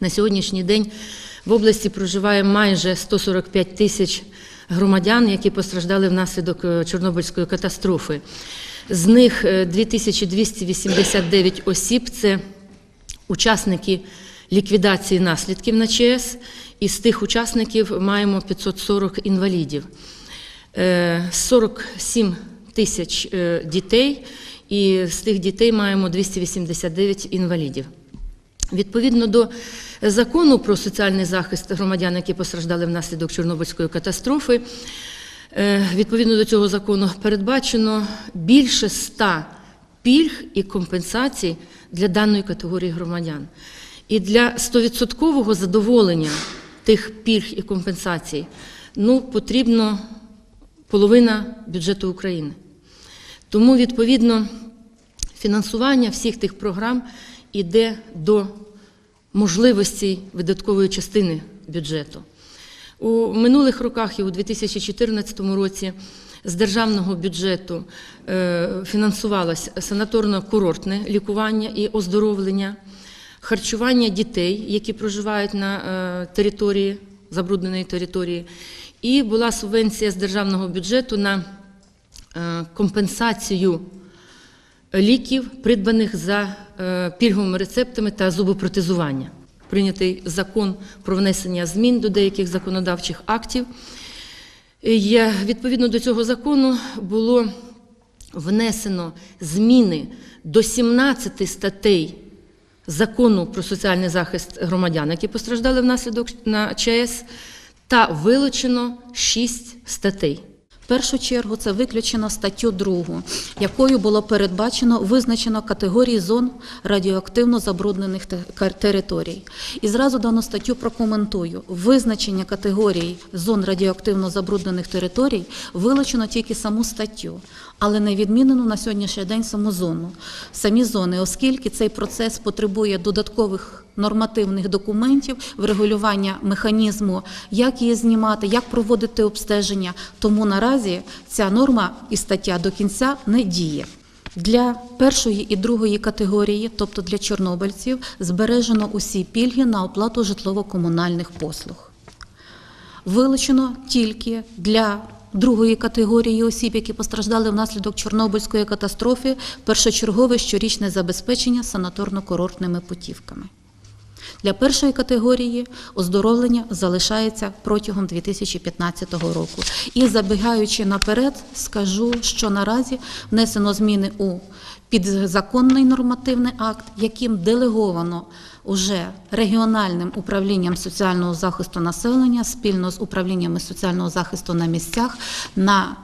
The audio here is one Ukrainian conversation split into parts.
На сьогоднішній день в області проживає майже 145 тисяч громадян, які постраждали внаслідок е, Чорнобильської катастрофи. З них е, 2289 осіб це учасники ліквідації наслідків на ЧАЕС, і з тих учасників маємо 540 інвалідів. Е, 47 тисяч е, дітей, і з тих дітей маємо 289 інвалідів. Відповідно до закону про соціальний захист громадян, які постраждали внаслідок Чорнобильської катастрофи, е, відповідно до цього закону передбачено більше ста пільг і компенсацій для даної категорії громадян. І для 100% задоволення тих пільг і компенсацій ну, потрібно половина бюджету України. Тому, відповідно, фінансування всіх тих програм іде до можливостей видаткової частини бюджету. У минулих роках і у 2014 році з державного бюджету е, фінансувалось санаторно-курортне лікування і оздоровлення, харчування дітей, які проживають на е, території, забрудненої території, і була субвенція з державного бюджету на е, компенсацію ліків, придбаних за е, пільговими рецептами та зубопротезування. Прийнятий закон про внесення змін до деяких законодавчих актів. І, відповідно до цього закону було внесено зміни до 17 статей закону про соціальний захист громадян, які постраждали внаслідок на ЧАЕС, та вилучено 6 статей. Першу чергу це виключено статтю 2, якою було передбачено визначено категорії зон радіоактивно забруднених територій. І зразу дану статтю прокоментую. Визначення категорій зон радіоактивно забруднених територій вилучено тільки саму статтю, але не відмінено на сьогоднішній день саму зону. Самі зони, оскільки цей процес потребує додаткових нормативних документів, врегулювання механізму, як її знімати, як проводити обстеження. Тому наразі ця норма і стаття до кінця не діє. Для першої і другої категорії, тобто для чорнобильців, збережено усі пільги на оплату житлово-комунальних послуг. Вилучено тільки для другої категорії осіб, які постраждали внаслідок Чорнобильської катастрофи, першочергове щорічне забезпечення санаторно-курортними путівками. Для першої категорії оздоровлення залишається протягом 2015 року. І забігаючи наперед, скажу, що наразі внесено зміни у підзаконний нормативний акт, яким делеговано уже регіональним управлінням соціального захисту населення спільно з управліннями соціального захисту на місцях на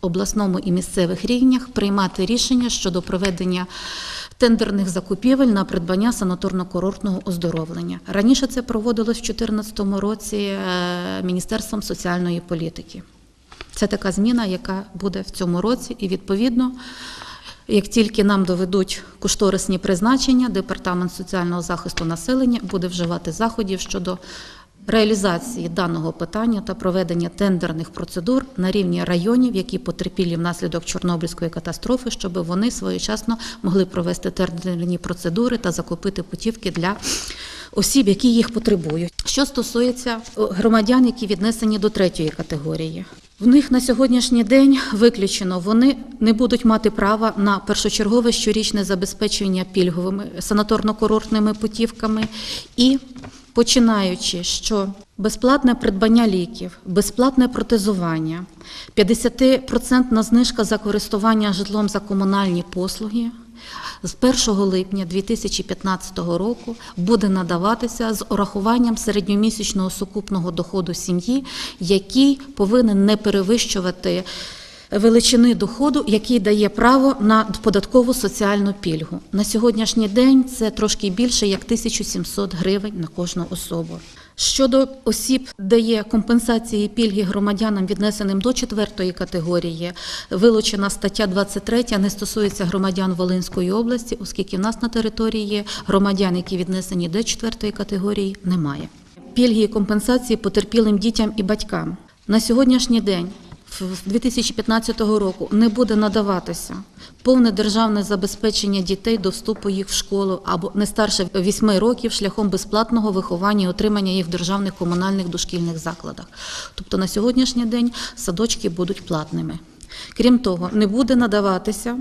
обласному і місцевих рівнях приймати рішення щодо проведення тендерних закупівель на придбання санаторно-курортного оздоровлення. Раніше це проводилось в 2014 році е, Міністерством соціальної політики. Це така зміна, яка буде в цьому році, і відповідно. Як тільки нам доведуть кошторисні призначення, департамент соціального захисту населення буде вживати заходів щодо реалізації даного питання та проведення тендерних процедур на рівні районів, які потерпілі внаслідок Чорнобильської катастрофи, щоб вони своєчасно могли провести тендерні процедури та закупити путівки для осіб, які їх потребують. Що стосується громадян, які віднесені до третьої категорії. В них на сьогоднішній день виключено, вони не будуть мати права на першочергове щорічне забезпечення пільговими санаторно-курортними путівками і починаючи, що безплатне придбання ліків, безплатне протезування, 50% знижка за користування житлом за комунальні послуги. З 1 липня 2015 року буде надаватися з урахуванням середньомісячного сукупного доходу сім'ї, який повинен не перевищувати величини доходу, який дає право на податкову соціальну пільгу. На сьогоднішній день це трошки більше як 1700 гривень на кожну особу. Щодо осіб, де є компенсації пільги громадянам, віднесеним до четвертої категорії, вилучена стаття 23 не стосується громадян Волинської області, оскільки в нас на території громадян, які віднесені до четвертої категорії, немає. Пільги і компенсації потерпілим дітям і батькам. На сьогоднішній день 2015 року не буде надаватися повне державне забезпечення дітей до вступу їх в школу або не старше 8 років шляхом безплатного виховання і отримання їх в державних комунальних дошкільних закладах. Тобто на сьогоднішній день садочки будуть платними. Крім того, не буде надаватися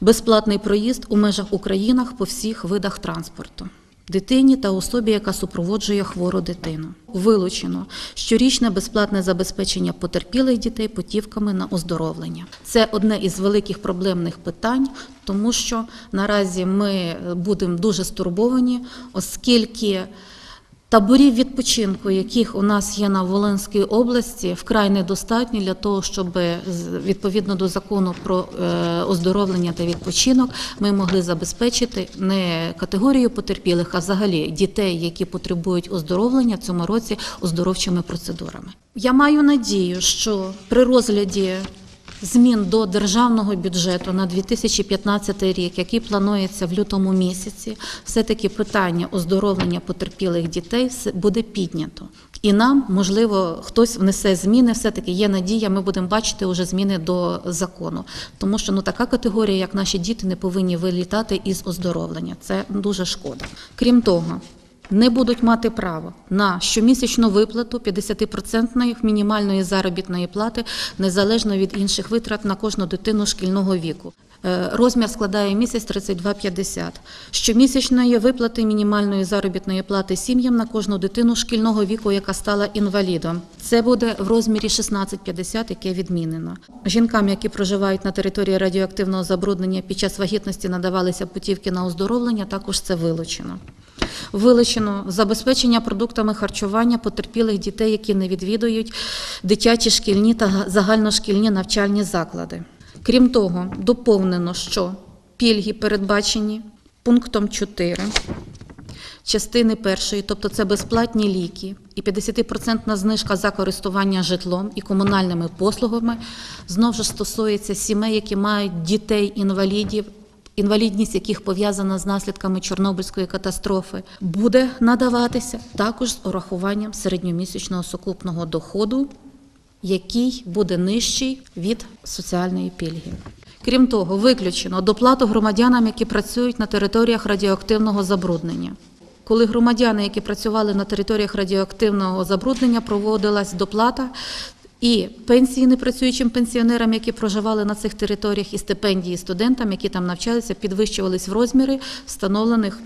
безплатний проїзд у межах України по всіх видах транспорту. Дитині та особі, яка супроводжує хвору дитину. Вилучено щорічне безплатне забезпечення потерпілих дітей путівками на оздоровлення. Це одне із великих проблемних питань, тому що наразі ми будемо дуже стурбовані, оскільки Таборів відпочинку, яких у нас є на Волинській області, вкрай недостатньо для того, щоб відповідно до закону про е, оздоровлення та відпочинок ми могли забезпечити не категорію потерпілих, а взагалі дітей, які потребують оздоровлення в цьому році оздоровчими процедурами. Я маю надію, що при розгляді змін до державного бюджету на 2015 рік, який планується в лютому місяці, все-таки питання оздоровлення потерпілих дітей буде піднято. І нам, можливо, хтось внесе зміни, все-таки є надія, ми будемо бачити вже зміни до закону. Тому що ну, така категорія, як наші діти, не повинні вилітати із оздоровлення. Це дуже шкода. Крім того, не будуть мати право на щомісячну виплату 50% мінімальної заробітної плати незалежно від інших витрат на кожну дитину шкільного віку. Е, Розмір складає місяць 32,50. Щомісячної виплати мінімальної заробітної плати сім'ям на кожну дитину шкільного віку, яка стала інвалідом. Це буде в розмірі 16,50, яке відмінено. Жінкам, які проживають на території радіоактивного забруднення під час вагітності надавалися путівки на оздоровлення, також це вилучено. Вилучено забезпечення продуктами харчування потерпілих дітей, які не відвідують дитячі шкільні та загальношкільні навчальні заклади. Крім того, доповнено, що пільги передбачені пунктом 4 частини першої, тобто це безплатні ліки і 50% знижка за користування житлом і комунальними послугами, знову ж стосується сімей, які мають дітей-інвалідів інвалідність яких пов'язана з наслідками Чорнобильської катастрофи, буде надаватися також з урахуванням середньомісячного сукупного доходу, який буде нижчий від соціальної пільги. Крім того, виключено доплату громадянам, які працюють на територіях радіоактивного забруднення. Коли громадяни, які працювали на територіях радіоактивного забруднення, проводилась доплата, і пенсії непрацюючим пенсіонерам, які проживали на цих територіях, і стипендії студентам, які там навчалися, підвищувались в розміри, встановлених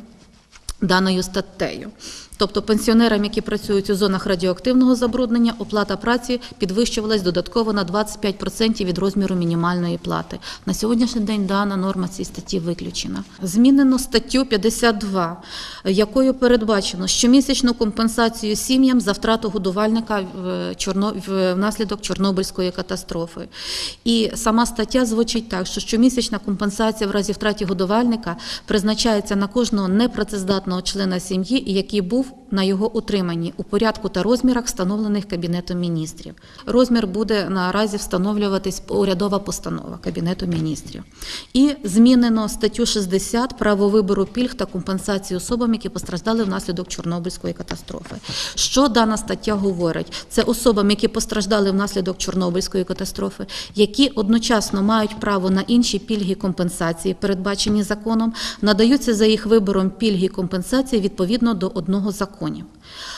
даною статтею. Тобто пенсіонерам, які працюють у зонах радіоактивного забруднення, оплата праці підвищувалась додатково на 25% від розміру мінімальної плати. На сьогоднішній день дана норма цієї статті виключена. Змінено статтю 52, якою передбачено щомісячну компенсацію сім'ям за втрату годувальника в Чорно... внаслідок Чорнобильської катастрофи. І сама стаття звучить так, що щомісячна компенсація в разі втраті годувальника призначається на кожного непрацездатного члена сім'ї, який був на його утриманні у порядку та розмірах, встановлених Кабінетом міністрів. Розмір буде наразі встановлюватись урядова постанова Кабінету міністрів. І змінено статтю 60 право вибору пільг та компенсації особам, які постраждали внаслідок Чорнобильської катастрофи. Що дана стаття говорить? Це особам, які постраждали внаслідок Чорнобильської катастрофи, які одночасно мають право на інші пільги компенсації, передбачені законом, надаються за їх вибором пільги компенсації відповідно до одного з законів.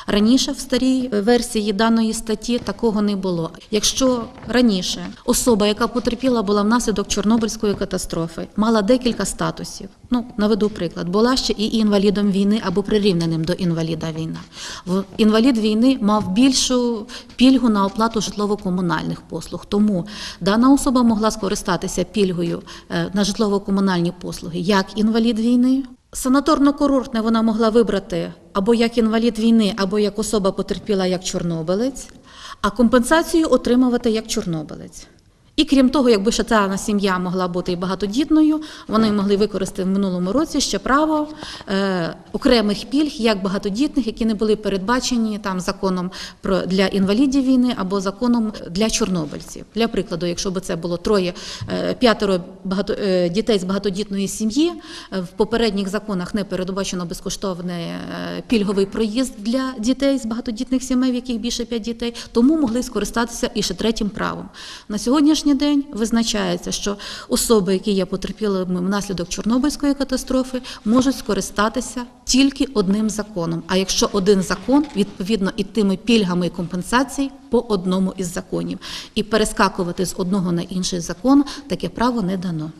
Раніше в старій версії даної статті такого не було. Якщо раніше особа, яка потерпіла, була внаслідок Чорнобильської катастрофи, мала декілька статусів. Ну, наведу приклад, була ще і інвалідом війни або прирівненим до інваліда війни. В- Інвалід війни мав більшу пільгу на оплату житлово-комунальних послуг. Тому дана особа могла скористатися пільгою е, на житлово-комунальні послуги як інвалід війни. Санаторно-курортне вона могла вибрати або як інвалід війни, або як особа потерпіла як чорнобилець, а компенсацію отримувати як чорнобилець. І крім того, якби ще ця сім'я могла бути і багатодітною, вони могли використати в минулому році ще право е, окремих пільг, як багатодітних, які не були передбачені там законом про для інвалідів війни або законом для чорнобильців. Для прикладу, якщо б це було троє е, п'ятеро багато е, дітей з багатодітної сім'ї, е, в попередніх законах не передбачено безкоштовний е, пільговий проїзд для дітей з багатодітних сімей, в яких більше п'ять дітей, тому могли скористатися і ще третім правом. На сьогоднішній день визначається, що особи, які є потерпілими внаслідок Чорнобильської катастрофи, можуть скористатися тільки одним законом. А якщо один закон, відповідно і тими пільгами і компенсацій по одному із законів, і перескакувати з одного на інший закон таке право не дано.